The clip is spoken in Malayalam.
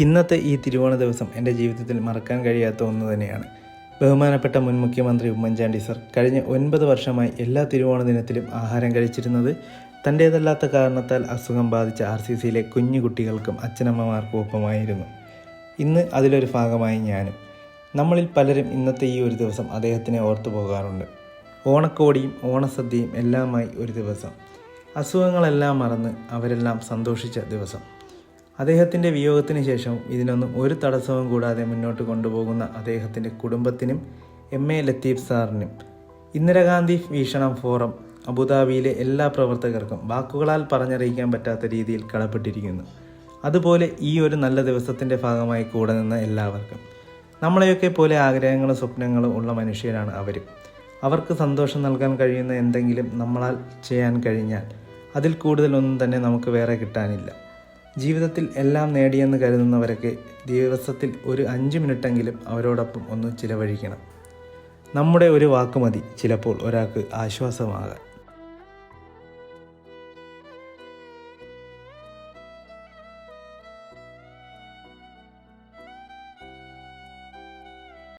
ഇന്നത്തെ ഈ തിരുവോണ ദിവസം എന്റെ ജീവിതത്തിൽ മറക്കാൻ കഴിയാത്ത ഒന്ന് തന്നെയാണ്. ബഹുമാനപ്പെട്ട മുൻ മുഖ്യമന്ത്രി ഉമ്മൻചാണ്ടി സർ കഴിഞ്ഞ ഒൻപത് വർഷമായി എല്ലാ തിരുവോണ ദിനത്തിലും ആഹാരം കഴിച്ചിരുന്നത് തന്റേതല്ലാത്ത കാരണത്താൽ അസുഖം ബാധിച്ച ആർ സി സിയിലെ കുഞ്ഞു കുട്ടികൾക്കും അച്ഛനമ്മമാർക്കും ഒപ്പമായിരുന്നു. ഇന്ന് അതിലൊരു ഭാഗമായി ഞാനും. നമ്മളിൽ പലരും ഇന്നത്തെ ഈ ഒരു ദിവസം അദ്ദേഹത്തിനെ ഓർത്തു പോകാറുണ്ട്. ഓണക്കോടിയും ഓണസദ്യയും എല്ലാമായി ഒരു ദിവസം. അസുഖങ്ങളെല്ലാം മറന്ന് അവരെല്ലാം സന്തോഷിച്ച ദിവസം. അദ്ദേഹത്തിന്റെ വിയോഗത്തിന് ശേഷം ഇതിനൊന്നും ഒരു തടസ്സവും കൂടാതെ മുന്നോട്ട് കൊണ്ടുപോകുന്ന അദ്ദേഹത്തിന്റെ കുടുംബത്തിനും എം എ ലത്തീഫ് സാറിനും ഇന്ദിരാഗാന്ധി വീക്ഷണം ഫോറം അബുദാബിയിലെ എല്ലാ പ്രവർത്തകർക്കും വാക്കുകളാൽ പറഞ്ഞറിയിക്കാൻ പറ്റാത്ത രീതിയിൽ കടപ്പെട്ടിരിക്കുന്നു. അതുപോലെ ഈ ഒരു നല്ല ദിവസത്തിന്റെ ഭാഗമായി കൂടെ നിന്ന എല്ലാവർക്കും. നമ്മളെയൊക്കെ പോലെ ആഗ്രഹങ്ങളും സ്വപ്നങ്ങളും ഉള്ള മനുഷ്യരാണ് അവരും. അവർക്ക് സന്തോഷം നൽകാൻ കഴിയുന്ന എന്തെങ്കിലും നമ്മളാൽ ചെയ്യാൻ കഴിഞ്ഞാൽ അതിൽ കൂടുതലൊന്നും തന്നെ നമുക്ക് വേറെ കിട്ടാനില്ല. ജീവിതത്തിൽ എല്ലാം നേടിയെന്ന് കരുതുന്നവരൊക്കെ ദിവസത്തിൽ ഒരു അഞ്ച് മിനിറ്റെങ്കിലും അവരോടൊപ്പം ഒന്ന് ചിലവഴിക്കണം. നമ്മുടെ ഒരു വാക്ക് മതി. ചിലപ്പോൾ ഒരാൾക്ക് ആശ്വാസമാകാൻ